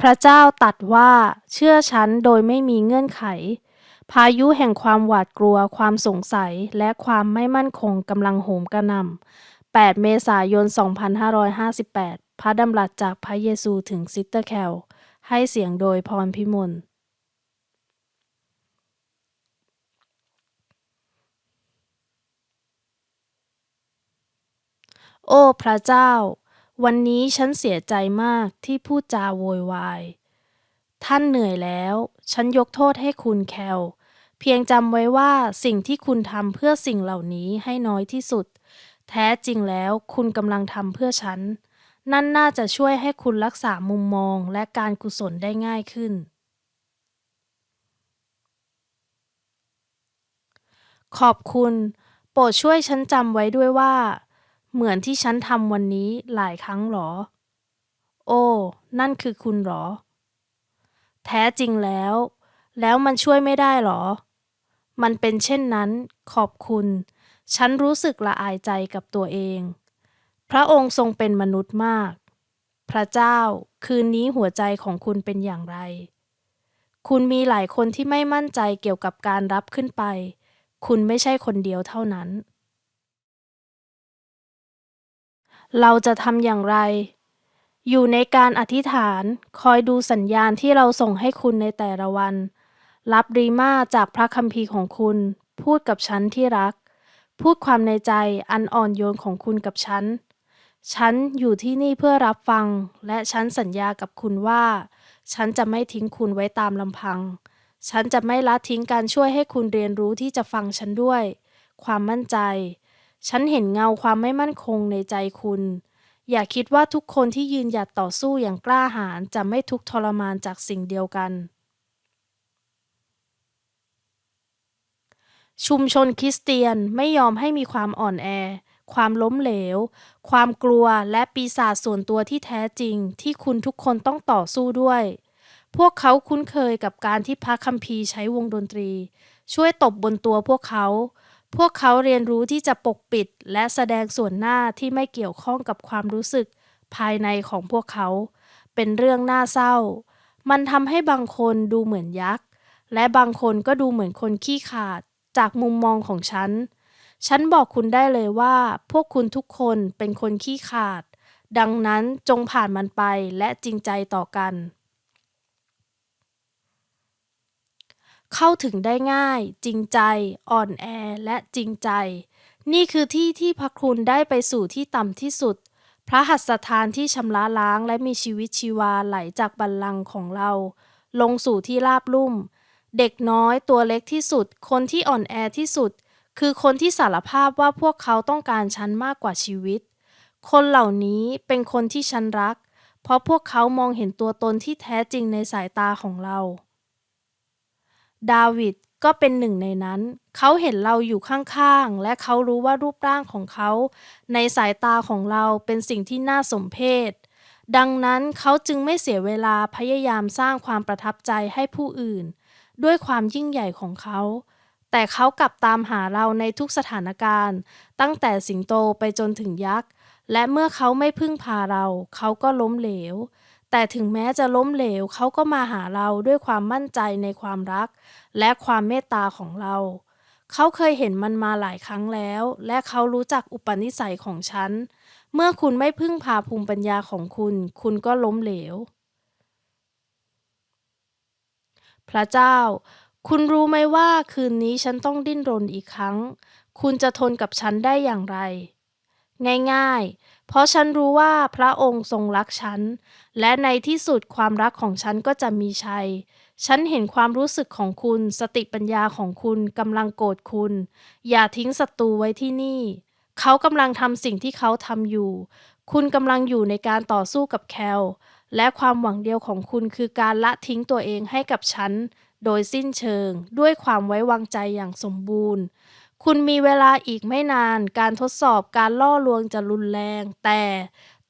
พระเจ้าตัดว่าเชื่อฉันโดยไม่มีเงื่อนไข พายุแห่งความหวาดกลัว ความสงสัย และความไม่มั่นคงกำลังโหมกระหน่ำ8 เมษายน 2558 พระดำรัสจากพระเยซูถึงซิสเตอร์แคล ให้เสียงโดยพรพิมล โอ้พระเจ้า วันนี้ฉันเสียใจมากที่พูดจาโวยวาย ท่านเหนื่อยแล้ว ฉันยกโทษให้คุณแคล เพียงจำไว้ว่าสิ่งที่คุณทำเพื่อสิ่งเหล่านี้ให้น้อยที่สุด แท้จริงแล้วคุณกำลังทำเพื่อฉัน นั่นน่าจะช่วยให้คุณรักษามุมมองและการกุศลได้ง่ายขึ้น ขอบคุณ โปรดช่วยฉันจำไว้ด้วยว่า เหมือนที่ฉันทำวันนี้หลายครั้งหรอ โอ้ นั่นคือคุณหรอ แท้จริงแล้ว แล้วมันช่วยไม่ได้หรอ มันเป็นเช่นนั้น ขอบคุณ ฉันรู้สึกละอายใจกับตัวเอง พระองค์ทรงเป็นมนุษย์มาก พระเจ้า คืนนี้หัวใจของคุณเป็นอย่างไร คุณมีหลายคนที่ไม่มั่นใจเกี่ยวกับการรับขึ้นไป คุณไม่ใช่คนเดียวเท่านั้น เราจะทำอย่างไร อยู่ในการอธิษฐานคอยดูสัญญาณที่เราส่งให้คุณในแต่ละวัน รับรีมาจากพระคัมภีร์ของคุณ พูดกับฉันที่รัก พูดความในใจอันอ่อนโยนของคุณกับฉัน ฉันอยู่ที่นี่เพื่อรับฟัง และฉันสัญญากับคุณว่า ฉันจะไม่ทิ้งคุณไว้ตามลำพัง ฉันจะไม่ละทิ้งการช่วยให้คุณเรียนรู้ที่จะฟังฉันด้วย ความมั่นใจ ฉันเห็นเงาความไม่มั่นคงในใจคุณ อย่าคิดว่าทุกคนที่ยืนหยัดต่อสู้อย่างกล้าหาญจะไม่ทุกทรมานจากสิ่งเดียวกัน ชุมชนคริสเตียนไม่ยอมให้มีความอ่อนแอ ความล้มเหลว ความกลัวและปีศาจส่วนตัวที่แท้จริง ที่คุณทุกคนต้องต่อสู้ด้วย พวกเขาคุ้นเคยกับการที่พระคัมภีร์ใช้วงดนตรี ช่วยตบบนตัวพวกเขา พวกเขาเรียนรู้ที่จะปกปิดและแสดงส่วนหน้าที่ไม่เกี่ยวข้องกับความรู้สึกภายในของพวกเขา เป็นเรื่องน่าเศร้า มันทำให้บางคนดูเหมือนยักษ์ และบางคนก็ดูเหมือนคนขี้ขาด จากมุมมองของฉัน ฉันบอกคุณได้เลยว่า พวกคุณทุกคนเป็นคนขี้ขาด ดังนั้นจงผ่านมันไปและจริงใจต่อกัน เข้าถึงได้ง่าย จริงใจ อ่อนแอ และจริงใจ นี่คือที่ที่พระคุณได้ไปสู่ที่ต่ำที่สุด พระหัตถทานที่ชำระล้างและมีชีวิตชีวาไหลจากบัลลังก์ของเรา ลงสู่ที่ราบลุ่ม เด็กน้อยตัวเล็กที่สุด คนที่อ่อนแอที่สุด คือคนที่สารภาพว่าพวกเขาต้องการฉันมากกว่าชีวิต คนเหล่านี้เป็นคนที่ฉันรัก เพราะพวกเขามองเห็นตัวตนที่แท้จริงในสายตาของเรา ดาวิดก็เป็นหนึ่งในนั้น เขาเห็นเราอยู่ข้างๆ และเขารู้ว่ารูปร่างของเขา ในสายตาของเราเป็นสิ่งที่น่าสมเพช ดังนั้นเขาจึงไม่เสียเวลาพยายามสร้างความประทับใจให้ผู้อื่น ด้วยความยิ่งใหญ่ของเขา แต่เขากลับตามหาเราในทุกสถานการณ์ ตั้งแต่สิงโตไปจนถึงยักษ์ และเมื่อเขาไม่พึ่งพาเรา เขาก็ล้มเหลว แต่ถึงแม้จะล้มเหลวเขาก็มาหาเราด้วยความมั่นใจในความรัก และความเมตตาของเรา เขาเคยเห็นมันมาหลายครั้งแล้ว และเขารู้จักอุปนิสัยของฉัน เมื่อคุณไม่พึ่งพาภูมิปัญญาของคุณ คุณก็ล้มเหลว พระเจ้า คุณรู้ไหมว่าคืนนี้ฉันต้องดิ้นรนอีกครั้ง คุณจะทนกับฉันได้อย่างไร ง่ายๆ เพราะฉันรู้ว่าพระองค์ทรงรักฉัน และในที่สุดความรักของฉันก็จะมีชัย ฉันเห็นความรู้สึกของคุณ สติปัญญาของคุณกำลังโกรธคุณ อย่าทิ้งศัตรูไว้ที่นี่ เขากำลังทำสิ่งที่เขาทำอยู่ คุณกำลังอยู่ในการต่อสู้กับแคล และความหวังเดียวของคุณคือการละทิ้งตัวเองให้กับฉัน โดยสิ้นเชิง ด้วยความไว้วางใจอย่างสมบูรณ์ คุณมีเวลาอีกไม่นาน การทดสอบการล่อลวงจะรุนแรง แต่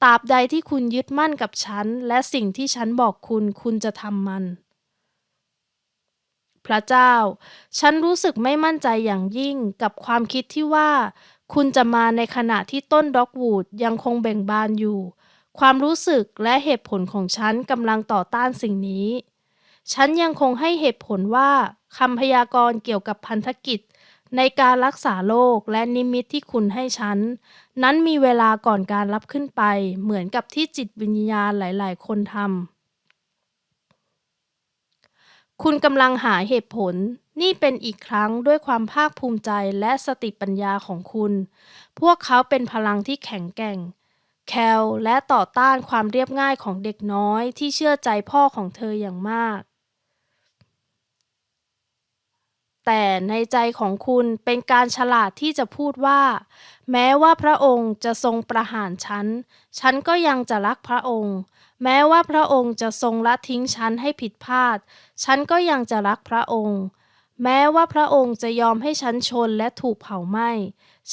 ตราบใดที่คุณยึดมั่นกับฉัน และสิ่งที่ฉันบอกคุณ คุณจะทำมัน พระเจ้า ฉันรู้สึกไม่มั่นใจอย่างยิ่งกับความคิดที่ว่า คุณจะมาในขณะที่ต้นด็อกวูดยังคงเบ่งบานอยู่ ความรู้สึกและเหตุผลของฉันกำลังต่อต้านสิ่งนี้ ฉันยังคงให้เหตุผลว่าคำพยากรณ์เกี่ยวกับพันธกิจ ในการรักษาโรคและนิมิตที่คุณให้ฉัน นั้นมีเวลาก่อนการรับขึ้นไป เหมือนกับที่จิตวิญญาณหลาย ๆ คนทำคุณกำลังหาเหตุผล นี่เป็นอีกครั้งด้วยความภาคภูมิใจและสติปัญญาของคุณ พวกเขาเป็นพลังที่แข็งแกร่ง แคลและต่อต้านความเรียบง่ายของเด็กน้อยที่เชื่อใจพ่อของเธออย่างมาก แต่ในใจของคุณเป็นการฉลาดที่จะพูดว่า แม้ว่าพระองค์จะทรงประหารฉัน ฉันก็ยังจะรักพระองค์ แม้ว่าพระองค์จะทรงละทิ้งฉันให้ผิดพลาด ฉันก็ยังจะรักพระองค์ แม้ว่าพระองค์จะยอมให้ฉันชนและถูกเผาไหม้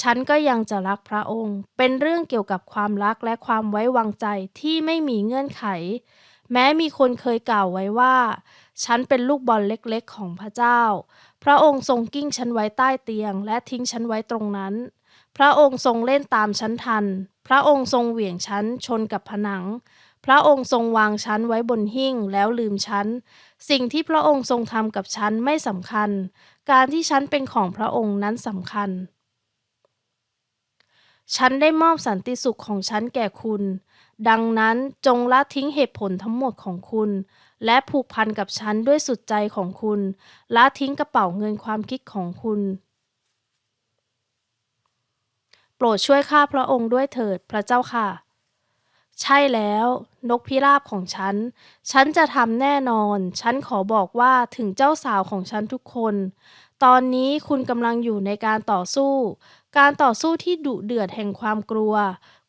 ฉันก็ยังจะรักพระองค์ เป็นเรื่องเกี่ยวกับความรักและความไว้วางใจที่ไม่มีเงื่อนไข แม้มีคนเคยกล่าวไว้ว่า ฉันเป็นลูกบอลเล็กๆ ของพระเจ้า พระองค์ทรงกิ้งฉันไว้ใต้เตียง และทิ้งฉันไว้ตรงนั้น พระองค์ทรงเล่นตามฉันทัน พระองค์ทรงเหวี่ยงฉันชนกับผนัง พระองค์ทรงวางฉันไว้บนหิ้งแล้วลืมฉัน สิ่งที่พระองค์ทรงทำกับฉันไม่สำคัญ การที่ฉันเป็นของพระองค์นั้นสำคัญ ฉันได้มอบสันติสุขของฉันแก่คุณ ดังนั้นจงละทิ้งเหตุผลทั้งหมดของคุณ และผูกพันกับฉันด้วยสุดใจของคุณละทิ้งกระเป๋าเงินความคิดของคุณ โปรดช่วยข้าพระองค์ด้วยเถิดพระเจ้าค่ะ ใช่แล้ว นกพิราบของฉัน ฉันจะทำแน่นอน ฉันขอบอกว่าถึงเจ้าสาวของฉันทุกคน ตอนนี้คุณกำลังอยู่ในการต่อสู้ การต่อสู้ที่ดุเดือดแห่งความกลัว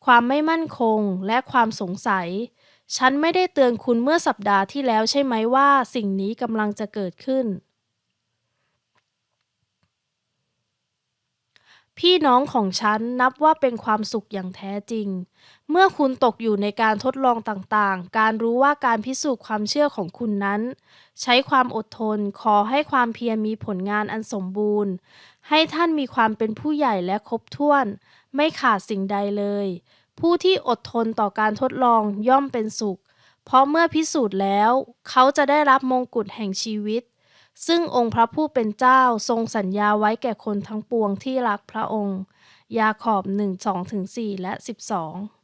ความไม่มั่นคง และความสงสัย ฉันไม่ได้เตือนคุณเมื่อสัปดาห์ที่แล้วใช่ไหมว่าสิ่งนี้กำลังจะเกิดขึ้น พี่น้องของฉันนับว่าเป็นความสุขอย่างแท้จริง เมื่อคุณตกอยู่ในการทดลองต่างๆ การรู้ว่าการพิสูจน์ความเชื่อของคุณนั้น ใช้ความอดทนขอให้ความเพียรมีผลงานอันสมบูรณ์ ให้ท่านมีความเป็นผู้ใหญ่และครบถ้วน ไม่ขาดสิ่งใดเลย ผู้ที่อดทนต่อการทดลองย่อมเป็นสุข เพราะเมื่อพิสูจน์แล้ว เขาจะได้รับมงกุฎแห่งชีวิต ซึ่งองค์พระผู้เป็นเจ้าทรงสัญญาไว้แก่คนทั้งปวงที่รักพระองค์ ยาขอบ 1 2 4 และ 12